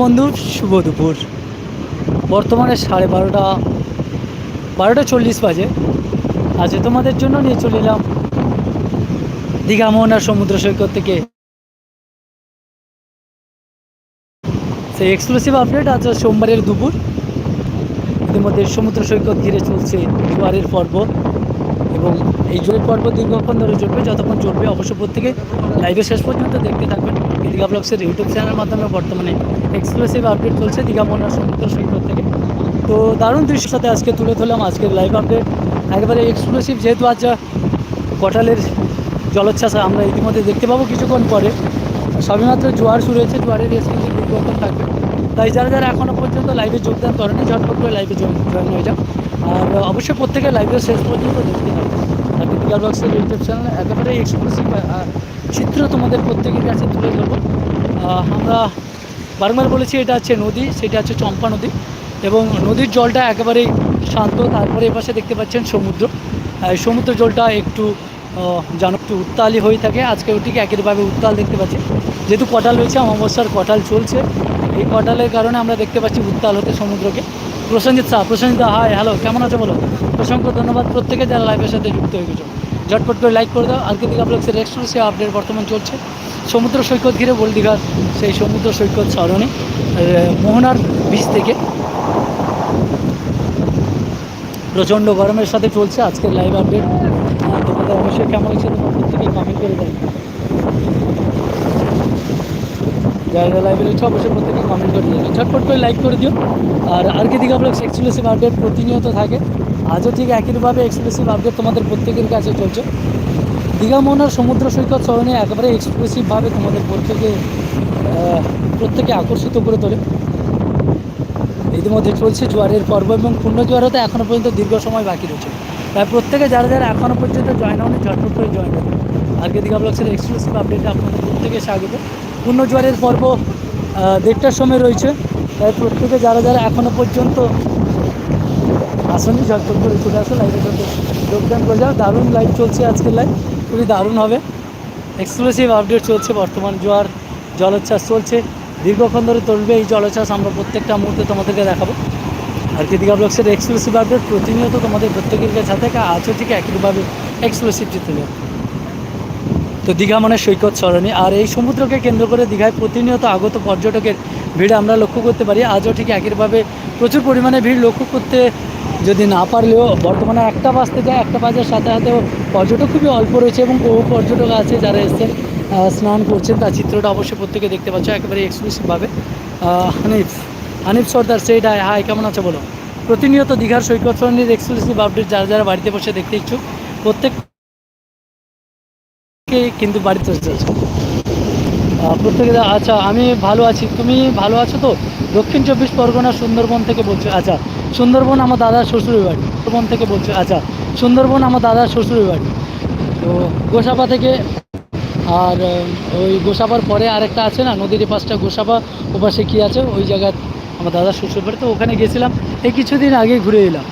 বন্ধু, শুভ দুপুর। বর্তমানে সাড়ে বারোটা বারোটা চল্লিশ বাজে। আজ তোমাদের জন্য নিয়ে চলে এলাম দীঘা, মোহনার সমুদ্র সৈকত থেকে। সেই এক্সক্লুসিভ আপডেট আজ সোমবারের দুপুর। ইতিমধ্যে সমুদ্র সৈকত ঘিরে চলছে জোয়ারের পর্ব এবং এই জোয়ারের পর্ব দীর্ঘক্ষণ ধরে চলবে। যতক্ষণ চলবে, অবশ্য প্রত্যেকে লাইভে শেষ পর্যন্ত দেখতে থাকবেন। দীঘা ব্লগসের ইউটিউব চ্যানেলের মাধ্যমে বর্তমানে এক্সক্লুসিভ আপডেট চলছে দীঘা মোহনার সমুদ্র সৈকত থেকে। তো দারুণ দৃশ্যের সাথে আজকে তুলে ধরলাম আজকের লাইভ আপডেট একেবারে এক্সক্লুসিভ যেহেতু আজ কটালের জলোচ্ছ্বাস, আমরা ইতিমধ্যে দেখতে পাবো কিছুক্ষণ পরে। সবেমাত্র জোয়ার শুরু হয়েছে জোয়ারের রেস কিন্তু দীর্ঘক্ষণ থাকবে তাই যারা যারা এখনও পর্যন্ত লাইভে যোগদান করেনি, ঝটপট করে লাইভে জয়েন হয়ে যাও। আর অবশ্যই প্রত্যেকে লাইভে শেষ পর্যন্ত দেখতে হবে। আর দীপিকা ব্লগসের ইউটিউব চ্যানেল একেবারে এক্সক্লুসিভ চিত্র তোমাদের প্রত্যেকের কাছে তুলে ধরবো। আমরা বারবার বলেছি, এটা হচ্ছে নদী, সেটা হচ্ছে চম্পা নদী এবং নদীর জলটা একেবারেই শান্ত। তারপরে এপাশে দেখতে পাচ্ছেন সমুদ্র। সমুদ্র জলটা একটু যেন একটু উত্তালই হয়ে থাকে। আজকে ওটিকে একইভাবে উত্তাল দেখতে পাচ্ছি। যেহেতু কটাল রয়েছে, অমাবস্যার কটাল চলছে। এই কটালের কারণে আমরা দেখতে পাচ্ছি উত্তাল হতে সমুদ্রকে। প্রসেনজিৎ শাহ প্রসেনজিৎ হাই হ্যালো কেমন আছো বলো? অসংখ্য ধন্যবাদ। প্রত্যেকে যারা লাইভের সাথে যুক্ত হয়ে গেছো। ঝটপট করে লাইক করে দাও। আজকে দিকে আপনার এক্সক্লুসিভ আপডেট বর্তমান চলছে। সমুদ্র সৈকত ঘিরে বল দীঘার সেই সমুদ্র সৈকত সরণে মোহনার বীচ থেকে। প্রচণ্ড গরমের সাথে চলছে আজকের লাইভ আপডেট তোমাদের অবশ্যই কেমন হচ্ছে তোমার প্রত্যেকেই কমেন্ট করে দেয় যারা লাইভে রয়েছে, অবশ্যই প্রত্যেকে কমেন্ট করে দিও ঝটপট করে লাইক করে দিও। আর আর কি দিকে আপনার এক্সক্লুসিভ আপডেট প্রতিনিয়ত থাকে। আজও ঠিক একইভাবে এক্সক্লুসিভ আপডেট তোমাদের প্রত্যেকের কাছে চলছে। দীঘা মোহনার সমুদ্র সৈকত সরণে একেবারে এক্সক্লুসিভভাবে তোমাদের প্রত্যেকে প্রত্যেকে আকর্ষিত করে তোলে। ইতিমধ্যে চলছে জোয়ারের পর্ব এবং পূর্ণ জোয়ার হতে এখনও পর্যন্ত দীর্ঘ সময় বাকি রয়েছে। তাই প্রত্যেকে যারা যারা এখনও পর্যন্ত জয়েন হয়নি ঝটপট করে জয়েন করবে আজকে দীঘা ব্লগসের এক্সক্লুসিভ আপডেটে আপনাদের প্রত্যেকে স্বাগত। পূর্ণ জোয়ারের পর্ব দেড়টার সময় রয়েছে। তাই প্রত্যেকে যারা যারা এখনও পর্যন্ত আসেনি ঝটপট করে চলে আসো লাইভের সাথে যোগদান করে যাও দারুণ লাইভ চলছে আজকের লাইভ খুবই দারুণ হবে। এক্সক্লুসিভ আপডেট চলছে বর্তমান, জোয়ার, জলোচ্ছ্বাস চলছে। দীর্ঘক্ষণ ধরে চলবে এই জলোচ্ছ্বাস, আমরা প্রত্যেকটা মুহূর্তে তোমাদেরকে দেখাবো। আর কি কৃতিকা ব্লগসের এক্সক্লুসিভ আপডেট প্রতিনিয়ত তোমাদের প্রত্যেকের কাছে থাকে, আজও ঠিক একইভাবে এক্সক্লুসিভ চিত্র দেবে তো দীঘা মানে সৈকত সরণি, আর এই সমুদ্রকে কেন্দ্র করে দীঘায় প্রতিনিয়ত আগত পর্যটকের ভিড় আমরা লক্ষ্য করতে পারি। আজও ঠিক একইভাবে প্রচুর পরিমাণে ভিড় লক্ষ্য করতে যদি না পারলেও বর্তমানে একটা বাজতে যায় একটা বাজার সাথে সাথে পর্যটক খুবই অল্প রয়েছে এবং বহু পর্যটক আছে যারা এসেছেন স্নান করছেন। তার চিত্রটা অবশ্যই প্রত্যেকে দেখতে পাচ্ছ, একেবারে এক্সক্লুসিভভাবে হানিফ হানিফ সর্দার সেই ডায় হাই, কেমন আছে বলো? প্রতিনিয়ত দীঘার সৈকত সরণির এক্সক্লুসিভ আপডেট যারা যারা বাড়িতে বসে দেখতে ইচ্ছুক প্রত্যেক কিন্তু বাড়িতে প্রত্যেকে আচ্ছা আমি ভালো আছি। তুমি ভালো আছো তো? দক্ষিণ চব্বিশ পরগনা সুন্দরবন থেকে বলছো। আচ্ছা সুন্দরবন আমার দাদার শ্বশুরের বাড়ি। সুন্দরবন থেকে বলছো আচ্ছা সুন্দরবন আমার দাদার শ্বশুরের বাড়ি। তো গোসাপা থেকে আর ওই গোসাবার পরে আরেকটা আছে না, নদীর পাশটা গোসাপা ওপাশে কী আছে? ওই জায়গায় আমার দাদার শ্বশুর বাড়ি। তো ওখানে গেছিলাম এই কিছুদিন আগে ঘুরে এলাম।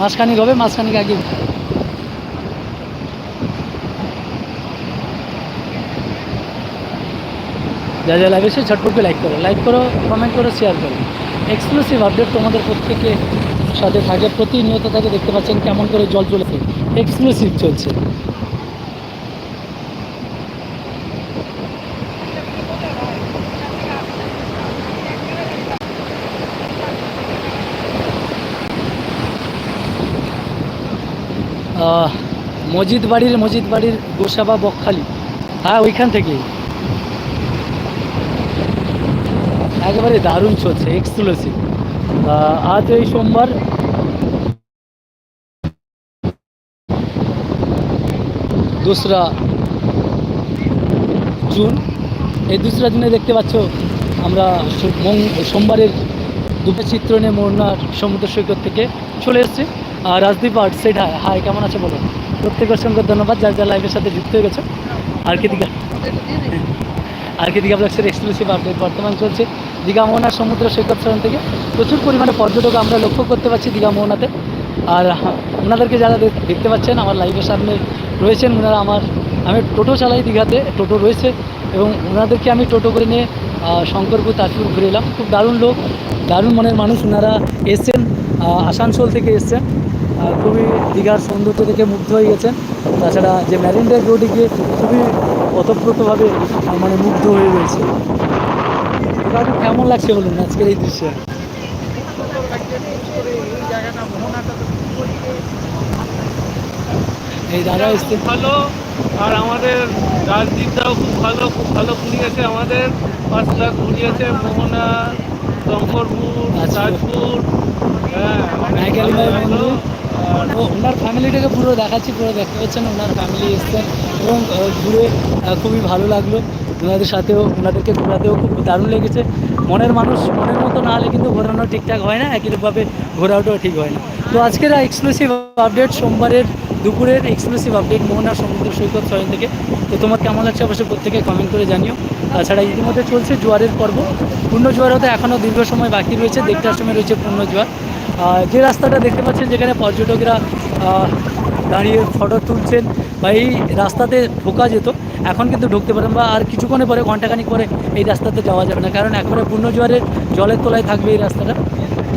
মাসখানিক হবে, মাসখানিক আগে যা যা লাগে সে ঝটপট লাইক করো। লাইক করো কমেন্ট করো শেয়ার করো। এক্সক্লুসিভ আপডেট তোমাদের প্রত্যেকে সাথে থাকে, প্রতিনিয়ত থাকে দেখতে পাচ্ছেন কেমন করে জল চলেছে। এক্সক্লুসিভ চলছে। মজিদ বাড়ির মজিদ বাড়ির গোসাবা বকখালি। হ্যাঁ ওইখান থেকেই। একেবারে দারুণ চলছে এক্সক্লুসিভ আজ এই সোমবার দোসরা জুন। এই দোসরা জুনে দেখতে পাচ্ছ আমরা সোমবারের দুটো চিত্র নিয়ে মোহনার সমুদ্র সৈকত থেকে চলে এসেছি। আর Rajdeep art set hi hi, কেমন আছে বলো? প্রত্যেকের সঙ্গে ধন্যবাদ, যার যার লাইফের সাথে যুক্ত হয়ে গেছো। আর কি দিকে আর কি দীঘা ব্লগসের এক্সক্লুসিভ আপডেট বর্তমান চলছে। দীঘা মোহনার সমুদ্র সৈকত সরণ থেকে প্রচুর পরিমাণে পর্যটক আমরা লক্ষ্য করতে পারছি দীঘা মোহনাতে আর ওনাদেরকে যারা দেখতে পাচ্ছেন আমার লাইভের সামনে রয়েছেন ওনারা আমার আমি টোটো চালাই দীঘাতে টোটো রয়েছে এবং ওনাদেরকে আমি টোটো করে নিয়ে শঙ্করপুর তাজপুর ঘুরে এলাম। খুব দারুণ লোক দারুণ মনের মানুষ ওনারা এসছেন আসানসোল থেকে এসছেন। খুবই দীঘার সৌন্দর্য দেখে মুগ্ধ হয়ে গেছেন। তাছাড়া যে ম্যারিন ড্রাইভ রোডে গিয়ে খুবই ওতপ্রোতভাবে আহ, মানে মুগ্ধ হয়ে রয়েছে। তো কেমন লাগছে বলুন আজকের এই দৃশ্যে? এই দাদা খুব ভালো আর আমাদের রাজদীপটাও খুব ভালো খুব ভালো ঘুরিয়েছে আমাদের। পাঁচ লাখ ঘুরিয়েছে মোহনা শঙ্করপুর আচ্ছা। তাজপুর হ্যাঁ আর ও ওনার ফ্যামিলিটাকে পুরো দেখাচ্ছি পুরো দেখতে পাচ্ছেন ওনার ফ্যামিলি এসছেন এবং ঘুরে খুবই ভালো লাগল। ওনাদের সাথেও, ওনাদেরকে ঘোরাতেও খুব দারুণ লেগেছে। মনের মানুষ, মনের মতো না হলে কিন্তু ঘোরানো ঠিকঠাক হয় না, একইভাবে ঘোরাটাও ঠিক হয় না। তো আজকের এক্সক্লুসিভ আপডেট সোমবারের দুপুরের এক্সক্লুসিভ আপডেট মোহনা সমুদ্র সৈকত সয়ন থেকে। তো তোমার কেমন লাগছে অবশ্যই প্রত্যেকে কমেন্ট করে জানিও। তাছাড়া ইতিমধ্যে চলছে জোয়ারের পর্ব। পূর্ণ জোয়ার হতে এখনও দীর্ঘ সময় বাকি রয়েছে দেখতে সময় রয়েছে পূর্ণ জোয়ার। যে রাস্তাটা দেখতে পাচ্ছেন, যেখানে পর্যটকরা দাঁড়িয়ে ফটো তুলছেন বা এই রাস্তাতে ঢোকা যেত, এখন কিন্তু ঢুকতে পারেন বা আর কিছুক্ষণে পরে ঘন্টাখানিক পরে এই রাস্তাতে যাওয়া যাবে না। কারণ একবারে পূর্ণ জোয়ারের জলের তলায় থাকবে এই রাস্তাটা।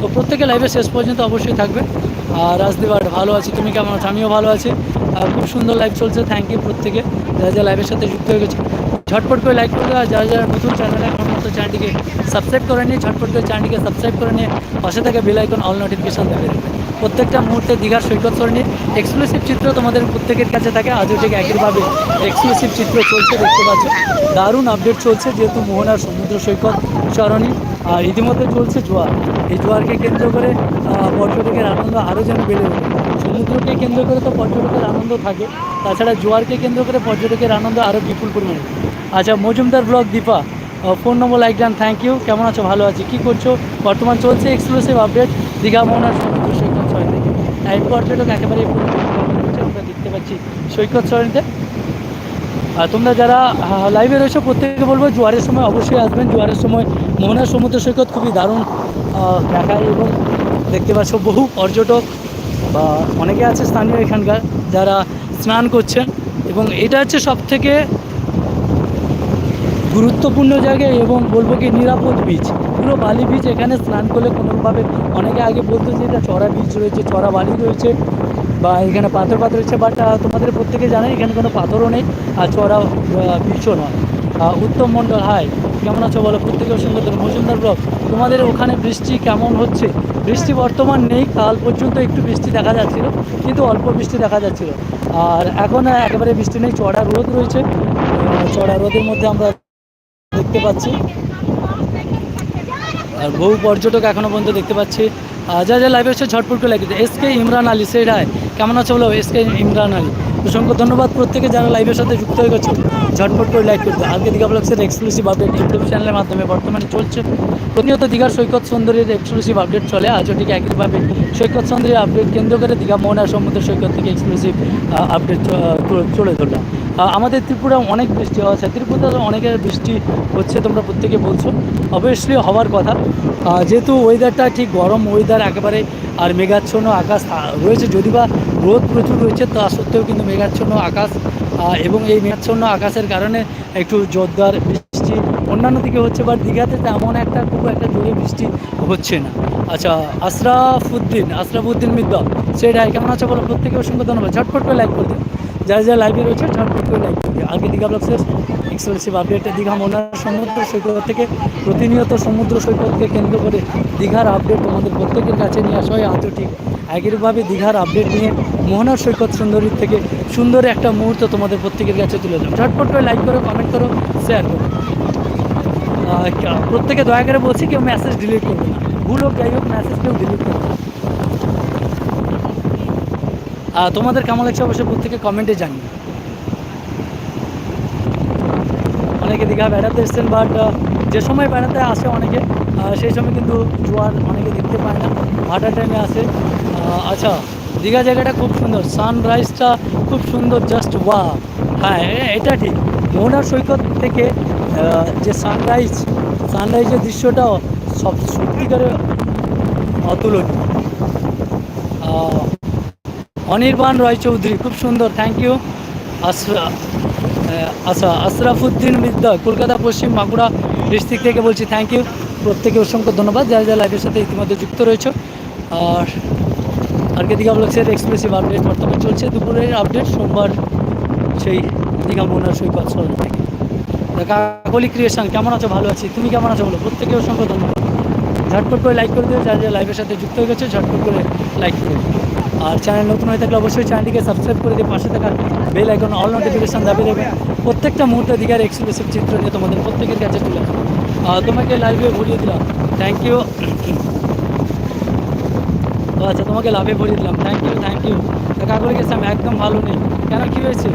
তো প্রত্যেকে লাইভে শেষ পর্যন্ত অবশ্যই থাকবে আর রাজদীপাট ভালো আছি। তুমি কেমন আছো? আমিও ভালো আছি। আর খুব সুন্দর লাইভ চলছে। থ্যাংক ইউ প্রত্যেকে। যারা যারা লাইভের সাথে যুক্ত হয়ে গেছে, ঝটপট করে লাইক করবে আর যারা যারা নতুন চ্যানেল এখন মতো চ্যানেলটিকে সাবস্ক্রাইব করে নিয়ে ঝটপট করে চ্যানেলটিকে সাবস্ক্রাইব করে নিয়ে পাশে থেকে বেল আইকন অল নোটিফিকেশন দেবে। প্রত্যেকটা মুহূর্তে দীঘার সৈকত সরণি। এক্সক্লুসিভ চিত্র তোমাদের প্রত্যেকের কাছে থাকে। আজও ঠিক একইভাবে এক্সক্লুসিভ চিত্র চলছে, দেখতে পাচ্ছ। দারুণ আপডেট চলছে, যেহেতু মোহনার সমুদ্র সৈকত সরণি, আর ইতিমধ্যে চলছে জোয়ার। এই জোয়ারকে কেন্দ্র করে পর্যটকের আনন্দ আরও যেন বেড়ে ওঠে। সমুদ্রকে কেন্দ্র করে তো পর্যটকের আনন্দ থাকে, তাছাড়া জোয়ারকে কেন্দ্র করে পর্যটকের আনন্দ আরও বিপুল পরিমাণে। আচ্ছা Majumdar blog Dipa phone number like done thank you কেমন আছো? ভালো আছি। কী করছ? বর্তমান চলছে এক্সক্লুসিভ আপডেট দীঘা, মোহনার সমুদ্র থেকে পর্যটক একেবারে আমরা দেখতে পাচ্ছি সৈকত সরণিতে। আর তোমরা যারা লাইভে রয়েছো, প্রত্যেকে বলব জোয়ারের সময় অবশ্যই আসবেন। জোয়ারের সময় মোহনার সমুদ্র সৈকত খুবই দারুণ দেখায় এবং দেখতে পাচ্ছ বহু পর্যটক বা অনেকে আছে স্থানীয় এখানকার যারা স্নান করছেন এবং এটা হচ্ছে সব থেকে গুরুত্বপূর্ণ জায়গায় এবং বলব কি নিরাপদ বীচ পুরো বালি বীজ এখানে স্নান করলে কোনোভাবে অনেকে আগে বলতো যে এটা চড়া বীজ রয়েছে, চড়া বালি রয়েছে বা এখানে পাথর পাথর রয়েছে বাট তোমাদের প্রত্যেকে জানে এখানে কোনো পাথরও নেই আর চড়া বীচও নয়। উত্তম মণ্ডল হাই কেমন আছো বলো? প্রত্যেকে সুন্দর মজুমদার ব্লক তোমাদের ওখানে বৃষ্টি কেমন হচ্ছে? বৃষ্টি বর্তমান নেই, কাল পর্যন্ত একটু বৃষ্টি দেখা যাচ্ছিল, কিন্তু অল্প বৃষ্টি দেখা যাচ্ছিল। আর এখন একেবারে বৃষ্টি নেই, চড়া রোদ রয়েছে। চড়া রোদের মধ্যে আমরা দেখতে পাচ্ছি। আর বহু পর্যটক এখনও পর্যন্ত দেখতে পাচ্ছি। যা যা লাইভে হচ্ছে ঝটপট করে like S K Imran Ali সেটাই কেমন আছে বলো এস কে ইমরান আলী? অসংখ্য ধন্যবাদ। প্রত্যেকে যারা লাইভের সাথে যুক্ত হয়ে গেছে, ঝটপট করে লাইক করতে আজকে দীঘা ব্লগসের এক্সক্লুসিভ আপডেট ইউটিউব চ্যানেলের মাধ্যমে বর্তমানে চলছে। প্রতিনিয়ত দীঘার সৈকত সুন্দরীর এক্সক্লুসিভ আপডেট চলে। আজও ঠিক একইভাবে সৈকত সুন্দরী আপডেট কেন্দ্র করে দীঘা মোহনা সমুদ্র সৈকত থেকে এক্সক্লুসিভ আপডেট চলে ধরলাম। আমাদের ত্রিপুরা অনেক বৃষ্টি হচ্ছে ত্রিপুরাতে অনেকের বৃষ্টি হচ্ছে তোমরা প্রত্যেকে বলছো। অবভিয়াসলি হওয়ার কথা। যেহেতু ওয়েদারটা ঠিক গরম ওয়েদার একেবারে আর মেঘাচ্ছন্ন আকাশ রয়েছে যদি বা রোদ প্রচুর রয়েছে, তা সত্ত্বেও কিন্তু মেঘাচ্ছন্ন আকাশ এবং এই মেঘাচ্ছন্ন আকাশের কারণে একটু জোরদার বৃষ্টি অন্যান্য দিকে হচ্ছে বা দীঘাতে তেমন একটা খুব একটা জোরে বৃষ্টি হচ্ছে না। আচ্ছা আশরাফুদ্দিন আশরাফুদ্দিন মিদ্দা সেটাই। কেমন আছে বলো? প্রত্যেকে অসংখ্য ধন্যবাদ। ঝটপট করে লাইক করে দিন যারা যারা লাইভে রয়েছে করে লাইক করে আজকে দীঘা ব্লগসের এক্সক্লুসিভ আপডেট দীঘা মোনার সমুদ্র সৈকত থেকে প্রতিনিয়ত সমুদ্র সৈকতকে কেন্দ্র করে দীঘার আপডেট তোমাদের প্রত্যেকের কাছে নিয়ে আসা হয়। আজও ঠিক একইভাবে দীঘার আপডেট নিয়ে মোহনার সৈকত সুন্দরীর থেকে সুন্দর একটা মুহূর্ত তোমাদের প্রত্যেকের কাছে তুলে দিলাম ঝটপট করে লাইক করো কমেন্ট করো শেয়ার করো। প্রত্যেকে দয়া করে বলছি, কেউ মেসেজ ডিলিট করবে না। ভুল হোক, যাই হোক মেসেজ কেউ ডিলিট করবে তোমাদের কেমন লাগছে অবশ্যই প্রত্যেকে কমেন্টে জানিয়ে অনেকে দীঘা বেড়াতে এসছেন বাট যে সময় বেড়াতে আসে অনেকে সেই সময় কিন্তু জোয়ার অনেকে দেখতে পায় না, ভাটার টাইমে আসে। আচ্ছা দীঘা জায়গাটা খুব সুন্দর সানরাইজটা খুব সুন্দর জাস্ট ওয়া হ্যাঁ এটা ঠিক। মোহনার সৈকত থেকে যে সানরাইজ সানরাইজের দৃশ্যটা সব সত্যিকারে অতুলনীয়। অনির্বাণ রায়চৌধুরী খুব সুন্দর থ্যাংক ইউ আশরা আচ্ছা আশরাফুদ্দিন বিদ্যা কলকাতা, পশ্চিম বাঁকুড়া ডিস্ট্রিক্ট থেকে বলছি থ্যাংক ইউ প্রত্যেকে অসংখ্য ধন্যবাদ, যারা যারা লাইভের সাথে ইতিমধ্যে যুক্ত রয়েছে। আর আজকে দীঘা ব্লগসের এক্সক্লুসিভ আপডেট বর্তমানে চলছে, দুপুরের আপডেট সোমবার সেই দীঘা মোহনার সৈকত থেকে। কাকলি ক্রিয়েশন কেমন আছো? ভালো আছি। তুমি কেমন আছো বলো? প্রত্যেকে অসংখ্য ধন্যবাদ। ঝটপট করে লাইক করে দিও, যারা যারা লাইভের সাথে যুক্ত হয়ে গেছে, ঝটপট করে লাইক করে দিও। আর চ্যানেল নতুন হয়ে থাকলে অবশ্যই চ্যানেলটিকে সাবস্ক্রাইব করে দিয়ে পাশে থাকা বেল আইকন অল নোটিফিকেশন দাবি দেবে। প্রত্যেকটা মুহূর্তে দীঘার এক্সক্লুসিভ চিত্র নিয়ে তোমাদের প্রত্যেকের কাছে তুলে। তোমাকে লাইভে ভরিয়ে দিলাম। থ্যাংক ইউ ও আচ্ছা তোমাকে লাভে ভরিয়ে দিলাম। থ্যাংক ইউ থ্যাংক ইউ কাকুরে গেছিলাম একদম ভালো নেই। কেন, কী হয়েছে?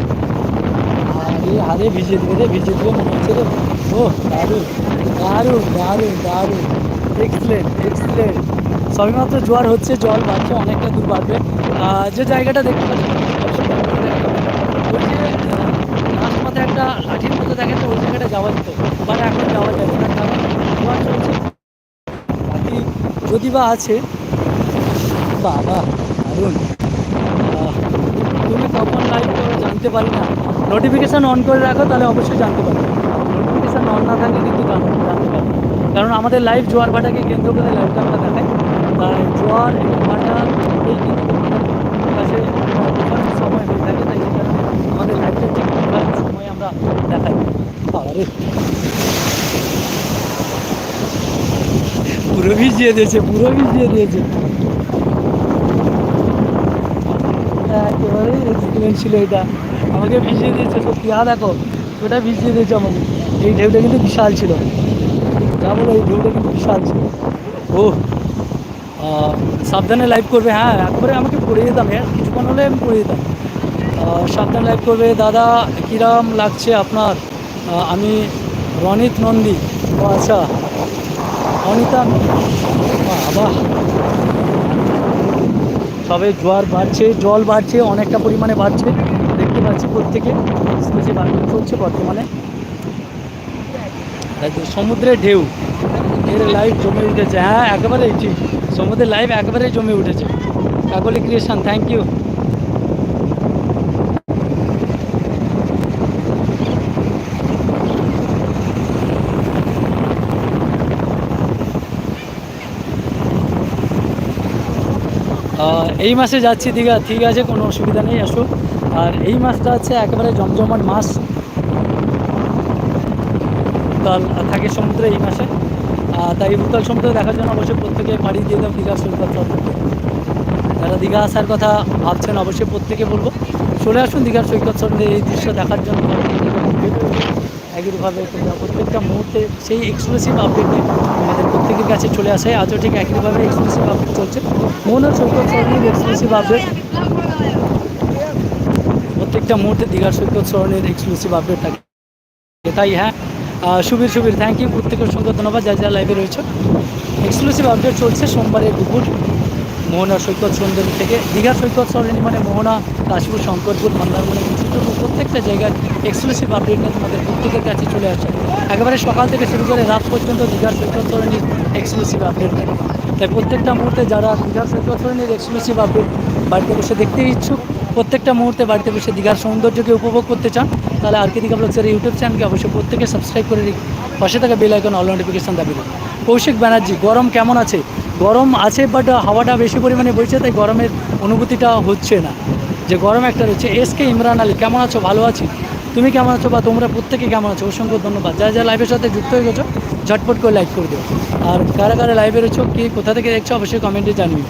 আরে হারে ভিজিয়ে দিবে রে, ভিজিয়ে দিবে, মনে হচ্ছে ও, দারুণ দারুণ দারুণ দারুণ। এক্সিলেন্ট এক্সিলেন্ট সবেমাত্র জোয়ার হচ্ছে, জল বাড়ছে, অনেকটা দূর বাড়বে। যে জায়গাটা দেখতে পাচ্ছি, ওই একটা লাঠির মতো দেখেন ওই জায়গাটা যাওয়া যেত, বাট এখন যাওয়া যাবে না, কারণ জোয়ার চলছে। বাকি যদি বা আছে, বাবা, দারুণ। তুমি কখন লাইভ করো জানতে পারি না। নোটিফিকেশান অন করে রাখো, তাহলে অবশ্যই জানতে পারবে। নোটিফিকেশান অন না থাকলে কিন্তু জান- জানতে পারবে কারণ আমাদের লাইভ জোয়ার ভাটাকে কেন্দ্র করে লাইভটা আমরা তাই জোয়ার এবং ভাটা, এই কাছে different সময় হয়ে থাকে, তাই কারণে আমাদের লাইভটা ঠিক different সময় আমরা দেখাই। পুরো ভিজিয়ে দিয়েছে পুরো ভিজিয়ে দিয়েছে। একেবারে এক্সপিরিয়েন্স ছিল এটা। আমাকে ভিজিয়ে দিয়েছে, সত্যি। হা দেখো, ওটা ভিজিয়ে দিয়েছে আমাকে। এই ঢেউটা কিন্তু বিশাল ছিল। যা বলো, এই ঢেউটা কিন্তু বিশাল ছিল। ও সাবধানে লাইভ করবে হ্যাঁ একবারে আমাকে পড়ে যেতাম হ্যাঁ কিছুক্ষণ হলে আমি পড়ে যেতাম সাবধানে লাইভ করবে, দাদা, কিরাম লাগছে আপনার? আমি রনিত নন্দী, ও আচ্ছা অনিতা বাবা তবে জোয়ার বাড়ছে, জল বাড়ছে, অনেকটা পরিমাণে বাড়ছে, দেখতে পাচ্ছি প্রত্যেকে স্পেসে বাড়তে চলছে বর্তমানে। সমুদ্রের ঢেউ, এর লাইভ জমে উঠেছে হ্যাঁ একেবারেই ঠিক। সমুদ্রের লাইভ একেবারেই জমে উঠেছে। কাকলি ক্রিয়েশন থ্যাংক ইউ এই মাসে যাচ্ছি দীঘা। ঠিক আছে, কোনো অসুবিধা নেই, আসো। আর এই মাসটা হচ্ছে একেবারে জমজমাট মাস। উত্তাল থাকে সমুদ্রে এই মাসে। তাই উত্তাল সমুদ্র দেখার জন্য অবশ্যই প্রত্যেকে পাড়ি দিয়ে দাও, দীঘা সৈকত। যারা দীঘা আসার কথা ভাবছেন, অবশ্যই প্রত্যেকে বলব, চলে আসুন দীঘার সৈকত সন্ধ্যে এই দৃশ্য দেখার জন্য। একইভাবে প্রত্যেকটা মুহূর্তে সেই এক্সক্লুসিভ আপডেট আমাদের প্রত্যেকের কাছে চলে আসে। আজও ঠিক একইভাবে এক্সক্লুসিভ আপডেট চলছে। মনের সৈকত সরণির এক্সক্লুসিভ আপডেট প্রত্যেকটা মুহূর্তে দীঘার সৈকত সরণির এক্সক্লুসিভ আপডেট থাকে। তাই হ্যাঁ সুবীর সুবীর থ্যাংক ইউ প্রত্যেকের সঙ্গে ধন্যবাদ যা যা লাইভে রয়েছে। এক্সক্লুসিভ আপডেট চলছে সোমবারে দুপুর মোহনা সৈকত সৌন্দর্য থেকে। দীঘার সৈকত সরণি মানে মোহনা, কাশীপুর, শঙ্করপুর মন্দারমণি চিত্রপুর প্রত্যেকটা জায়গার এক্সক্লুসিভ আপডেট নিয়ে তোমাদের প্রত্যেকের কাছে চলে আসছে। একেবারে সকাল থেকে শুরু করে রাত পর্যন্ত দীঘার সৈকত সরণির এক্সক্লুসিভ আপডেট থাকে তাই প্রত্যেকটা মুহূর্তে যারা দীঘার সৈকত সরণির এক্সক্লুসিভ আপডেট বাড়িতে বসে দেখতে ইচ্ছুক প্রত্যেকটা মুহূর্তে বাড়িতে বসে দীঘার সৌন্দর্যকে উপভোগ করতে চান, তাহলে আর কে দীঘা ব্লগসের ইউটিউব চ্যানেলকে অবশ্যই প্রত্যেকে সাবস্ক্রাইব করে পাশে থাকা বেল আইকন অল নোটিফিকেশন দাবি করুন কৌশিক ব্যানার্জি, গরম কেমন আছে? গরম আছে বাট হাওয়াটা বেশি পরিমাণে বইছে, তাই গরমের অনুভূতিটা হচ্ছে না। যে গরম একটা রয়েছে এস কে ইমরান আলী, কেমন আছো? ভালো আছি। তুমি কেমন আছো বা তোমরা প্রত্যেকে কেমন আছো? অসংখ্য ধন্যবাদ। যারা যারা লাইভের সাথে যুক্ত হয়ে গেছো, ঝটপট করে লাইক করে দিও। আর কারা কারা লাইভে রয়েছো, কি কোথা থেকে দেখছ, অবশ্যই কমেন্টে জানিও।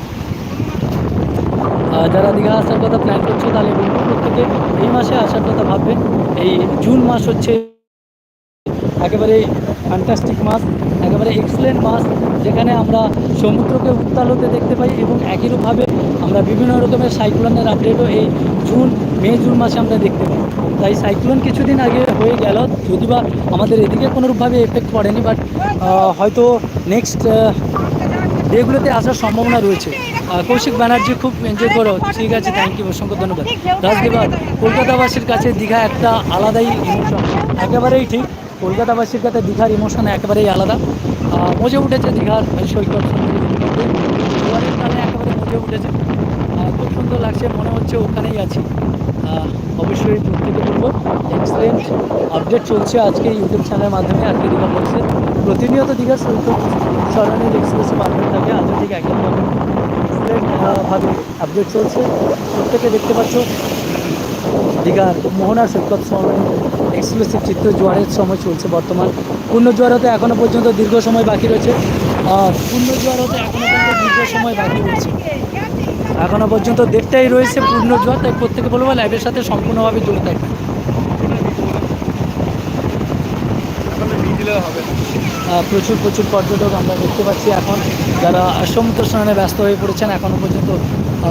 যারা দীঘা আসার কথা প্ল্যান করছ তাহলে বলব প্রত্যেকে এই মাসে আসার কথা ভাববে এই জুন মাস হচ্ছে একেবারে ফ্যান্টাস্টিক মাস, একেবারে এক্সেলেন্ট মাস, যেখানে আমরা সমুদ্রকে উত্তাল হতে দেখতে পাই এবং একইরূপভাবে আমরা বিভিন্ন রকমের সাইক্লোনের আপডেটও এই জুন, মে, জুন মাসে আমরা দেখতে পাই। তাই সাইক্লোন কিছুদিন আগে হয়ে গেল যদি বা আমাদের এদিকে কোনোরূপভাবে এফেক্ট পড়েনি বাট হয়তো নেক্সট ডেগুলোতে আসার সম্ভাবনা রয়েছে। কৌশিক ব্যানার্জি খুব এনজয় করো। ঠিক আছে থ্যাংক ইউ অসংখ্য ধন্যবাদ। রাজদেবাদ কলকাতাবাসীর কাছে দীঘা একটা আলাদাই ইমোশন একেবারেই ঠিক, কলকাতাবাসীর কাছে দীঘার ইমোশন একেবারেই আলাদা। মজে উঠেছে দীঘার সৈকত। একেবারে মজে উঠেছে। সুন্দর লাগছে, মনে হচ্ছে ওখানেই আছি। অবশ্যই প্রত্যেকে বলব এক্সেলেন্ট আপডেট চলছে আজকে ইউটিউব চ্যানেলের মাধ্যমে, আজকে দীঘা বলছে প্রতিনিয়ত দীঘার সৈকত সরানোর এক্সক্লুসিভ আপডেট থাকে আজও ঠিক একই রকম এক্সেলেন্ট ভাবে আপডেট চলছে। প্রত্যেকে দেখতে পাচ্ছ, দীঘার মোহনার সৈকত সরানোর এক্সক্লুসিভ চিত্র, জোয়ারের সময় চলছে বর্তমান। পূর্ণ হতে এখনও পর্যন্ত দীর্ঘ সময় বাকি রয়েছে। আর পূর্ণ জোয়ার এখনও পর্যন্ত দীর্ঘ সময় বাকি রয়েছে। এখনও পর্যন্ত দেড়টাই রয়েছে পূর্ণ জোয়ার তাই প্রত্যেকে বলব লাইভের সাথে সম্পূর্ণভাবে জড়িত থাকবে। প্রচুর প্রচুর পর্যটক আমরা দেখতে পাচ্ছি এখন। যারা সমুদ্র স্নানে ব্যস্ত হয়ে পড়েছেন এখনও পর্যন্ত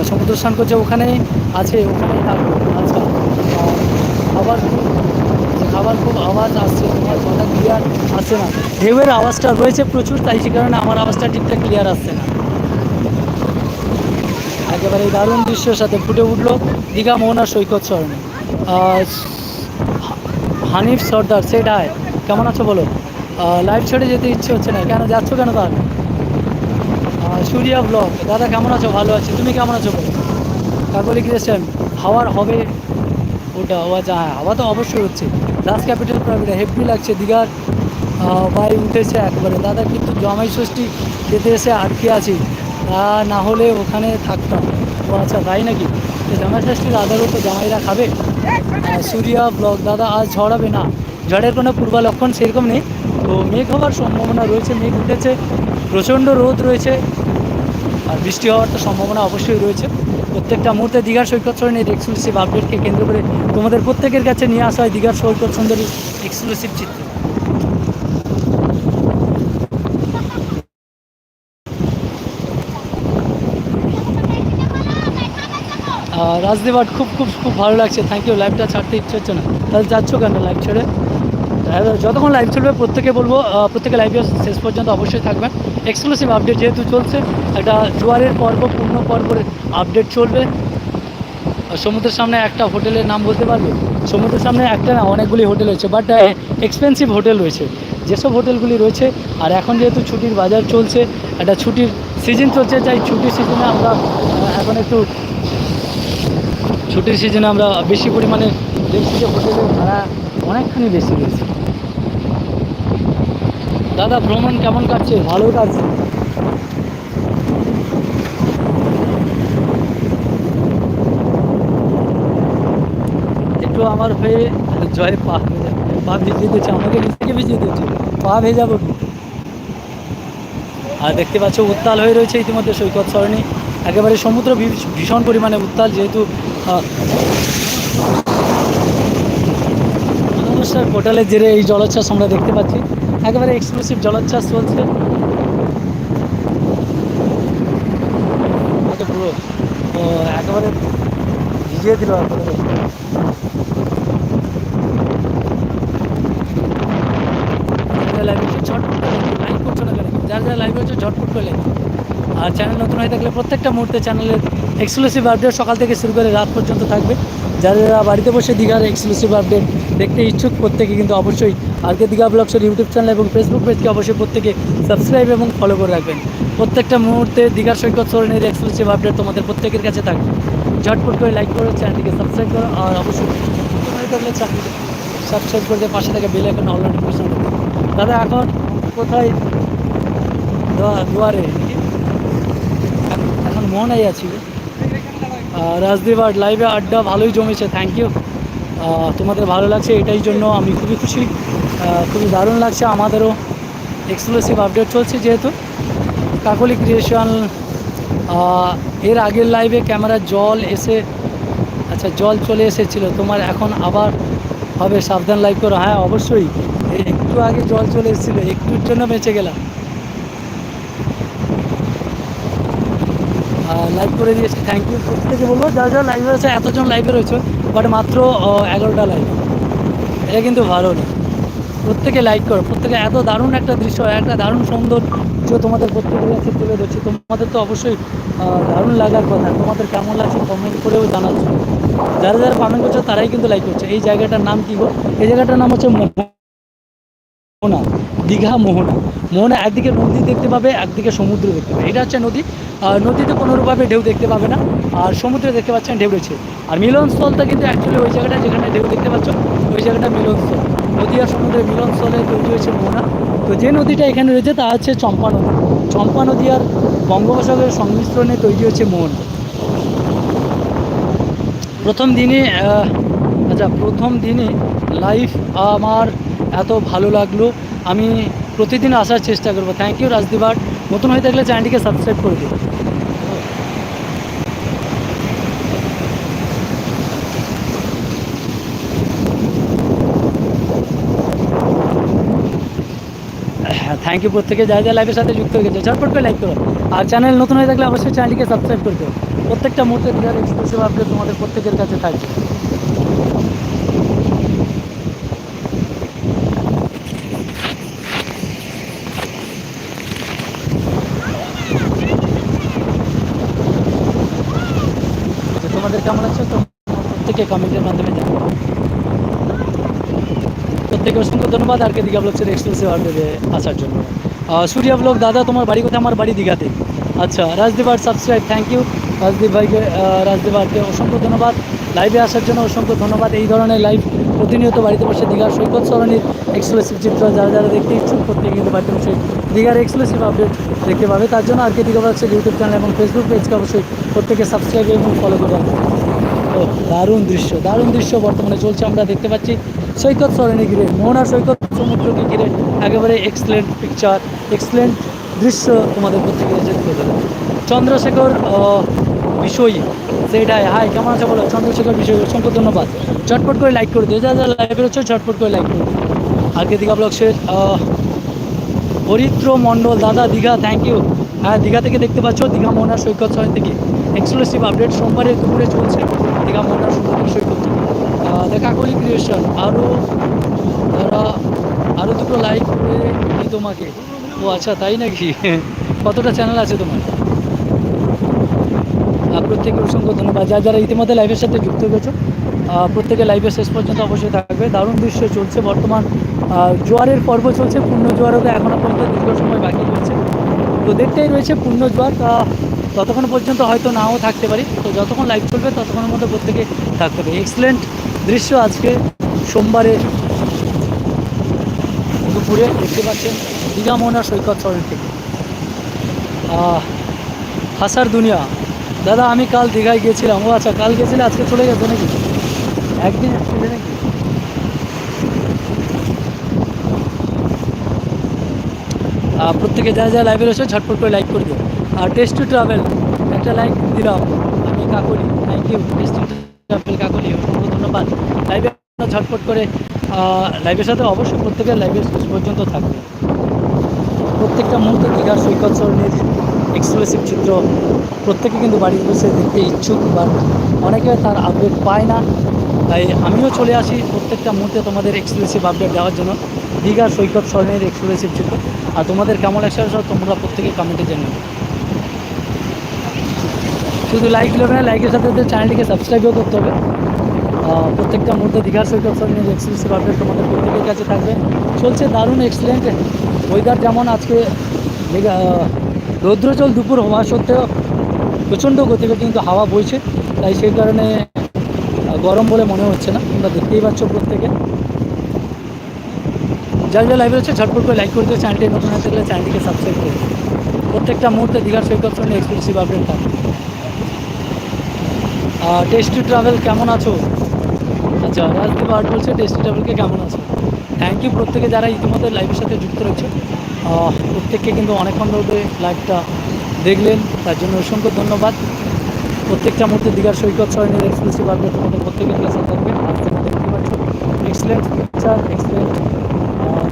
সমুদ্র স্নান করছে ওখানেই আছে ওখানেই থাকবে। আহ, আবার খুব আবার খুব আওয়াজ আসছে তোমার কথা ক্লিয়ার আসছে না। ঢেউয়ের আওয়াজটা রয়েছে প্রচুর তাই সে কারণে আমার আওয়াজটা ঠিকঠাক ক্লিয়ার আসছে না। একেবারে দারুণ দৃশ্যের সাথে ফুটে উঠল দীঘা মোহনা সৈকত স্মরণে। আহ, হানিফ সর্দার সেট হাই কেমন আছো বলো? লাইভ ছেড়ে যেতে ইচ্ছে হচ্ছে না কেন যাচ্ছ কেন তার সূর্যা ব্লগ দাদা কেমন আছো? ভালো আছি তুমি কেমন আছো বলো? কাকলি ক্রিয়েশন হাওয়ার হবে ওটা ও যা হ্যাঁ হাওয়া তো অবশ্যই হচ্ছে। দাস ক্যাপিটাল প্রাইভেট হেভি লাগছে দীঘার বাই উঠেছে একবারে। দাদা কিন্তু জামাই ষষ্ঠী যেতে এসে আটকে আছি। তা না হলে ওখানে থাকতাম। ও আচ্ছা তাই নাকি? তো জামাই ষষ্ঠীর আদারও তো জামাইরা খাবে? সূর্যা, ব্লক দাদা আজ ঝড়াবে না। ঝড়ের কোনো পূর্বালক্ষণ সেরকম নেই। তো মেঘ হওয়ার সম্ভাবনা রয়েছে, মেঘ উঠেছে, প্রচণ্ড রোদ রয়েছে। আর বৃষ্টি হওয়ার তো সম্ভাবনা অবশ্যই রয়েছে। প্রত্যেকটা মুহূর্তে দীঘার সৈকত সরণের এক্সক্লুসিভ আপডেটকে কেন্দ্র করে তোমাদের প্রত্যেকের কাছে নিয়ে আসা হয় দীঘার সৈকত সুন্দরী এক্সক্লুসিভ চিত্র। আহ, রাজদীপ আট খুব খুব খুব ভালো লাগছে। থ্যাংক ইউ লাইভটা ছাড়তে ইচ্ছে হচ্ছে না। তাহলে যাচ্ছ কেন লাইভ ছেড়ে? তাহলে যতক্ষণ লাইভ চলবে প্রত্যেকে বলব প্রত্যেকে লাইভে শেষ পর্যন্ত অবশ্যই থাকবেন। এক্সক্লুসিভ আপডেট যেহেতু চলছে একটা জোয়ারের পর্ব পূর্ণ পর্বের আপডেট চলবে। সমুদ্রের সামনে একটা হোটেলের নাম বলতে পারবে? সমুদ্রের সামনে একটা না অনেকগুলি হোটেল রয়েছে বাট এক্সপেন্সিভ হোটেল রয়েছে। যেসব হোটেলগুলি রয়েছে আর এখন যেহেতু ছুটির বাজার চলছে একটা ছুটির সিজন চলছে তাই ছুটির সিজনে আমরা এখন একটু ছুটির সিজনে আমরা বেশি পরিমাণে দেখছি যে হোটেলের ভাড়া অনেকখানি বেশি রয়েছে দাদা, ভ্রমণ কেমন কাটছে? ভালো কাটছে। একটু আমার হয়ে জয় পা পা ভিজিয়ে দিচ্ছে আমাকে নিজেকে ভিজিয়ে দিচ্ছে পা ভেজাবো আর দেখতে পাচ্ছ, উত্তাল হয়ে রয়েছে ইতিমধ্যে সৈকত সরণি। একেবারে সমুদ্র ভীষণ পরিমাণে উত্তাল, যেহেতু আহ, অমাবস্যার পোর্টালের জেরে এই জলোচ্ছ্বাস আমরা দেখতে পাচ্ছি। একেবারে এক্সক্লুসিভ জলোচ্ছ্বাস চলছে। পুরো একেবারে ভিজিয়ে দিল লাইভ হচ্ছে ঝটপট করে লাইক করছ না কেন? যারা যারা লাইভ হচ্ছে ঝটপট করে করো। আর চ্যানেল নতুন হয়ে থাকলে প্রত্যেকটা মুহূর্তে চ্যানেলের এক্সক্লুসিভ আপডেট সকাল থেকে শুরু করে রাত পর্যন্ত থাকবে। যারা বাড়িতে বসে দীঘার এক্সক্লুসিভ আপডেট দেখতে ইচ্ছুক, প্রত্যেকে কিন্তু অবশ্যই আজকে দীঘা ব্লগসের ইউটিউব চ্যানেল এবং ফেসবুক পেজকে অবশ্যই প্রত্যেকে সাবস্ক্রাইব এবং ফলো করে রাখবেন। প্রত্যেকটা মুহূর্তে দীঘার সৈকত সরণের এক্সক্লুসিভ আপডেট তোমাদের প্রত্যেকের কাছে থাকবে। ঝটপট করে লাইক করো চ্যানেলটিকে সাবস্ক্রাইব করো আর অবশ্যই থাকলে সাবস্ক্রাইব করে পাশে থেকে বেল অল নোটিফিকেশন দাদা, এখন কোথায়? দুয়ারে মোহনাই আছি গো। রাজদীপ আর লাইভে আড্ডা ভালোই জমেছে থ্যাংক ইউ তোমাদের ভালো লাগছে, এটাই জন্য আমি খুবই খুশি। খুবই দারুণ লাগছে, আমাদেরও এক্সক্লুসিভ আপডেট চলছে যেহেতু। কাকলি ক্রিয়েশন এর আগের লাইভে ক্যামেরা জল এসে আচ্ছা জল চলে এসেছিল, তোমার এখন আবার হবে, সাবধান লাইভ করো। হ্যাঁ অবশ্যই, একটু আগে জল চলে এসেছিল, একটুর জন্য বেঁচে গেলাম। লাইভ করে দিয়েছে। থ্যাংক ইউ প্রত্যেকে বলব, যারা যারা লাইভে আছে এতজন লাইভে রয়েছে বাট মাত্র এগারোটা লাইভ এটা কিন্তু ভালো না। প্রত্যেকে লাইক করো। প্রত্যেকে এত দারুণ একটা দৃশ্য, একটা দারুণ সৌন্দর্য তোমাদের প্রত্যেকের কাছে তুলে ধরছি। তোমাদের তো অবশ্যই দারুণ লাগার কথা। তোমাদের কেমন লাগছে কমেন্ট করেও জানাচ্ছ। যারা যারা কমেন্ট করছ, তারাই কিন্তু লাইক করছে। এই জায়গাটার নাম কি গো? এই জায়গাটার নাম হচ্ছে মোহনা। দীঘা মোহনা। মোহনা একদিকে নদী দেখতে পাবে, একদিকে সমুদ্র দেখতে পাবে। এটা হচ্ছে নদী। আর নদীতে কোনোরূপভাবে ঢেউ দেখতে পাবে না। আর সমুদ্রে দেখতে পাচ্ছেন ঢেউ রয়েছে। আর মিলনস্থলটা কিন্তু অ্যাকচুয়ালি ওই জায়গাটা যেখানে ঢেউ দেখতে পাচ্ছ, ওই জায়গাটা মিলনস্থল। নদী আর সমুদ্রের মিলনস্থলে তৈরি হয়েছে মোহনা। তো যে নদীটা এখানে রয়েছে, তা হচ্ছে চম্পা নদী। চম্পা নদী আর বঙ্গোপসাগরের সংমিশ্রণে তৈরি হচ্ছে মোহনা। প্রথম দিনে আচ্ছা প্রথম দিনে লাইফ আমার এত ভালো লাগল। আমি প্রতিদিন আসার চেষ্টা করব। থ্যাংক ইউ রাজদীবার নতুন হয়ে থাকলে চ্যানেলটিকে সাবস্ক্রাইব করে দিও। হ্যাঁ থ্যাংক ইউ প্রত্যেকে। যা যা লাইভের সাথে যুক্ত হয়ে গেছে, ঝটপট করে লাইক করো। আর চ্যানেল নতুন হয়ে থাকলে অবশ্যই চ্যানেলটিকে সাবস্ক্রাইব করে দিও। প্রত্যেকটা মুহূর্তে তোমাদের প্রত্যেকের কাছে থাকবে তো তোমাদের কেমন আছে তো প্রত্যেকে কমেন্টের মাধ্যমে জানাব প্রত্যেকে অসংখ্য ধন্যবাদ, আর কে দীঘা ব্লগসের এক্সক্লুসিভ আপডেটে আসার জন্য। সূর্যা ব্লগ দাদা, তোমার বাড়ি কোথায়? আমার বাড়ি দীঘাতে। আচ্ছা রাজদীপ আর সাবস্ক্রাইব থ্যাংক ইউ রাজদীপ ভাইকে রাজদীপ আরকে অসংখ্য ধন্যবাদ। লাইভে আসার জন্য অসংখ্য ধন্যবাদ। এই ধরনের লাইভ প্রতিনিয়ত বাড়িতে বসে দীঘার সৈকত সরণির এক্সক্লুসিভ চিত্র যারা যারা দেখতে ইচ্ছুক, প্রত্যেকে কিন্তু বাড়িতে বসে দীঘার এক্সক্লুসিভ আপডেট দেখতে পাবে। তার জন্য আর কে দীঘা ব্লগসের ইউটিউব চ্যানেল এবং ফেসবুক পেজকে অবশ্যই প্রত্যেকে সাবস্ক্রাইব এবং ফলো করে দারুণ দৃশ্য দারুণ দৃশ্য বর্তমানে চলছে। আমরা দেখতে পাচ্ছি সৈকত সরণি ঘিরে মোহনার সৈকত সমুদ্রকে ঘিরে একেবারে এক্সেলেন্ট পিকচার এক্সেলেন্ট দৃশ্য তোমাদের প্রত্যেকে চন্দ্রশেখর বিষয়ী সেটাই হাই, কেমন আছে বলো? চন্দ্রশেখর, বিষয়, অসংখ্য ধন্যবাদ। ঝটপট করে লাইক করে দিও। যা যা লাইভে হচ্ছে ঝটপট করে লাইক করে দিও। আজকে দীঘা ব্লগসের হরিত্র মণ্ডল, দাদা, দীঘা থ্যাংক ইউ হ্যাঁ দীঘা থেকে দেখতে পাচ্ছ, দীঘা মোহনার সৈকত ছয় থেকে এক্সক্লুসিভ আপডেট সোমবারের দুপুরে চলছে দীঘা সমুদ্র সৈকত কাকলি ক্রিয়েশন আরও তারা আরও দুটো লাইক করে দিই তোমাকে। ও আচ্ছা তাই নাকি? কতটা চ্যানেল আছে তোমার? প্রত্যেকে অসংখ্য ধন্যবাদ। যারা যারা ইতিমধ্যে লাইভের সাথে যুক্ত হয়েছে প্রত্যেকে লাইভের শেষ পর্যন্ত অবশ্যই থাকবে। দারুণ দৃশ্য চলছে বর্তমান। জোয়ারের পর্ব চলছে, পূর্ণ জোয়ারও এখনও পর্যন্ত দীর্ঘ সময় বাকি রয়েছে। তো দেখতেই রয়েছে পূর্ণ জোয়ার। তা ততক্ষণ পর্যন্ত হয়তো নাও থাকতে পারি। তো যতক্ষণ লাইভ চলবে, ততক্ষণের মধ্যে প্রত্যেকে থাকতে হবে। এক্সেলেন্ট দৃশ্য আজকে সোমবারে দুপুরে দেখতে পাচ্ছেন দীঘা মোহনা সৈকত সরণ থেকে হাসার দুনিয়া। দাদা, আমি কাল দীঘায় গিয়েছিলাম। ও আচ্ছা কাল গেছিলে আজকে চলে গেছে নাকি? একদিন নাকি? প্রত্যেকে যা যা লাইভে রয়েছে ঝটপট করে লাইক করে দিও। আর টেস্ট টু ট্রাভেল একটা লাইক দিলাম। আমি Kakoli thank you taste to travel Kakoli অসংখ্য ধন্যবাদ। লাইভে ঝটপট করে লাইভের সাথে অবশ্যই প্রত্যেকের লাইভের শেষ পর্যন্ত থাকবে প্রত্যেকটা মুহূর্তে দীঘার সৈকত সরণির এক্সক্লুসিভ চিত্র প্রত্যেকে কিন্তু বাড়িতে বসে দেখতে ইচ্ছুক বা অনেকে তার আপডেট পায় না। তাই আমিও চলে আসি প্রত্যেকটা মুহূর্তে তোমাদের এক্সক্লুসিভ আপডেট দেওয়ার জন্য দীঘার সৈকত সরণির এক্সক্লুসিভ চিত্র। আর তোমাদের কেমন সব তোমরা প্রত্যেকে কমেন্টে জানাবে শুধু লাইক দেবে না লাইকের সাথে সাথে চ্যানেলটিকে সাবস্ক্রাইবও করতে হবে। প্রত্যেকটা মুহূর্তে দীঘার সৈকত সরণির এক্সক্লুসিভ আপডেট তোমাদের প্রত্যেকের কাছে থাকবে। চলছে দারুণ এক্সিলেন্ট ওয়েদার যেমন আজকে আহ, দুপুর হওয়া সত্ত্বেও প্রচণ্ড গতিতে কিন্তু হাওয়া বইছে। তাই সেই কারণে গরম বলে মনে হচ্ছে না। তোমরা দেখতেই পাচ্ছ প্রত্যেকে। যার যা লাইভে হচ্ছে ঝটপট করে লাইক করে দিও। চ্যানেলটি নতুন হয়ে থাকলে চ্যানেলটিকে সাবস্ক্রাইব করে প্রত্যেকটা মুহূর্তে দীঘার সৈকত সঙ্গে এক্সক্লুসিভ আপডেট থাকবে। টেস্টি ট্রাভেল কেমন আছো? আচ্ছা রাজদীপ আর্ট বলছে টেস্টি ট্রাভেলকে কেমন আছো? থ্যাংক ইউ প্রত্যেকে যারা ইতিমধ্যে লাইভের সাথে যুক্ত রয়েছে। প্রত্যেককে কিন্তু অনেকক্ষণ ধরে লাইভটা দেখলেন, তার জন্য অসংখ্য ধন্যবাদ। প্রত্যেকটা মুহূর্তে দীঘার সৈকত সরণের এক্সক্লুসিভ আপডেট তোমাদের প্রত্যেকের কাছে থাকবে। আর তোমরা দেখতে পাচ্ছ এক্সিলেন্ট পিকচার এক্সিলেন্ট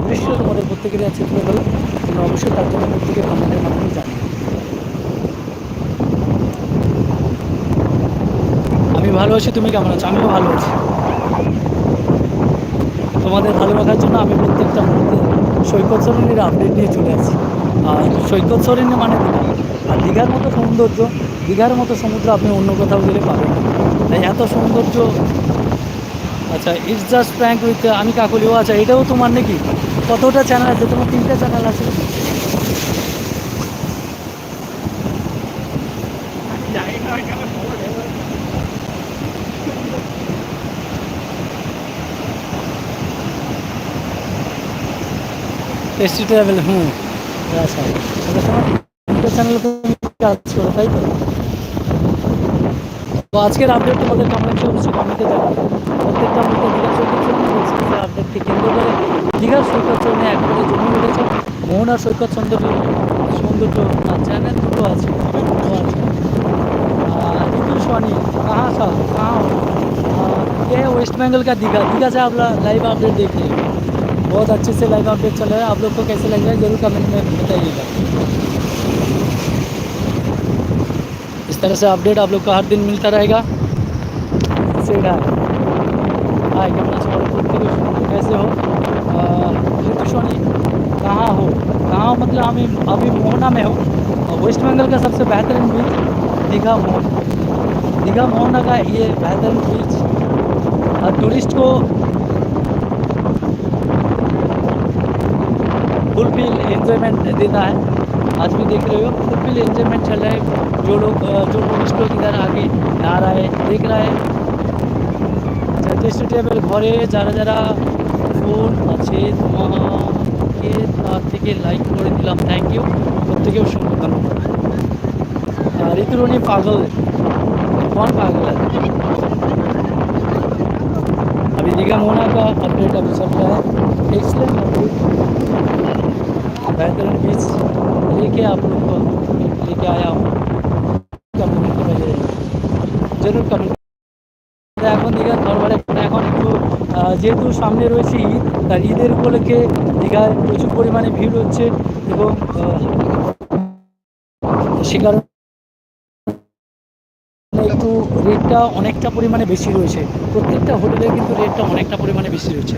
দৃশ্য তোমাদের প্রত্যেকেরই আছে তুলে ধরো তোমরা অবশ্যই তার জন্য প্রত্যেকের কমেন্টের মাধ্যমে জানিয়ে আমি ভালো আছি, তুমি কেমন আছো? আমিও ভালো আছি। তোমাদের ভালো রাখার জন্য আমি প্রত্যেকটা মুহূর্তে সৈকত সরণির আপডেট নিয়ে চলে আসি আর সৈকত সরণি মানে দীঘা। আর দীঘার মতো সৌন্দর্য, দীঘার মতো সমুদ্র আপনি অন্য কোথাও গেলে পাবেন তাই এত সৌন্দর্য। আচ্ছা ইটস জাস্ট প্র্যাঙ্ক উইথ আমি কাকলিও আচ্ছা এটাও তোমার নাকি? কতটা চ্যানেল আছে? তোমার তিনটা চ্যানেল আছে? টেস্টি ট্রাভেল হুম আচ্ছা আমরা সময় চ্যানেলে কাজ করো তাই তো তো আজকের আপডেট তোমাদের কেমন লাগছে অবশ্যই কমেন্টে জানাবে প্রত্যেকটা মুহূর্তে দীঘা সৈকত চরণে আপডেটকে কেন্দ্র করে দীঘার সৈকত চরণে একবারে জমে উঠেছে মোহনার সৈকত সৌন্দর্য সৌন্দর্য আর চ্যানেল দুটো আছে দুটো আছে ऋतु सोनी कहाँ था कहाँ हो आ, ये है वेस्ट बंगाल का दीघा दीघा से आप लाइव अपडेट देख रहे हैं बहुत अच्छे से लाइव अपडेट चल रहा है। आप लोग को कैसे लग रहा है? ज़रूर कमेंट में बताइएगा। इस तरह से अपडेट आप लोग को हर दिन मिलता रहेगा। कैसे हो? आ, ऋतु सोनी कहाँ हो? कहाँ मतलब हम अभी मोहना में हो। वेस्ट बंगाल का सबसे बेहतरीन बीच दीघा मोहन दीघा मोहना का ये बेहतरीन बीच टूरिस्ट को फुलफिल एंजॉयमेंट देता है आज भी देख रहे हो फुलफिल एंजॉयमेंट चल रहा है जो लोग अ, जो टूरिस्ट लोग इधर आके नहा रहा है देख रहा है আচ্ছা টেস্ট টেবিল ঘরে যারা যারা ফোন আছে তোমাকে তার থেকে লাইক করে দিলাম থ্যাংক ইউ প্রত্যেকেও শুনুন ধন্যবাদ আর ঋতুরণী পাগল कौन पागल है अभी दीघा मोहना का अपडेट अभी चल रहा है एक्सलेंट अपडेट बेहतरीन बीच लेके आप लोग को लेके आया हूँ कमेंट में जरूर कमेंट এখন দীঘার দরবারে এখন একটু আহ, যেহেতু সামনে রয়েছে ঈদ তার ঈদের উপলক্ষে দীঘায় প্রচুর পরিমাণে ভিড় হচ্ছে এবং আহ, সে কারণে একটু রেটটা অনেকটা পরিমাণে বেশি রয়েছে প্রত্যেকটা হোটেলে কিন্তু রেটটা অনেকটা পরিমাণে বেশি রয়েছে